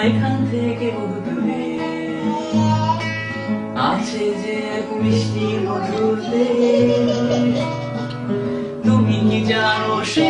এখান থেকে বহু আছে যে এক মিষ্টি মধুর তুমি কি জানো সে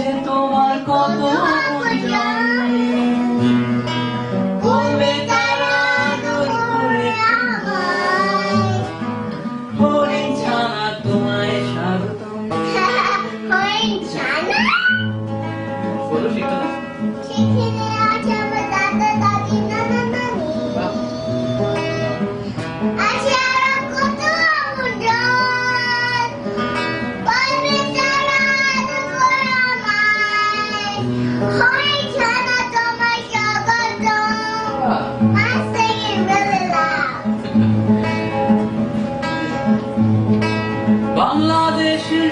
আছে তোমার কত। বলবে তারা ছানা তোমায় স্বাগতম বলো শিখতে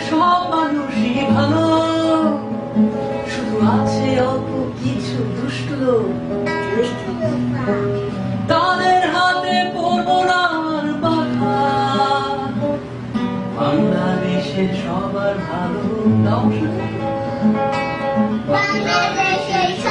সব মানুষই ভালো শুধু আছে অল্প কিছু দুষ্ট তাদের হাতে পড়ব বাংলাদেশের সবার ভালো Bangladesh.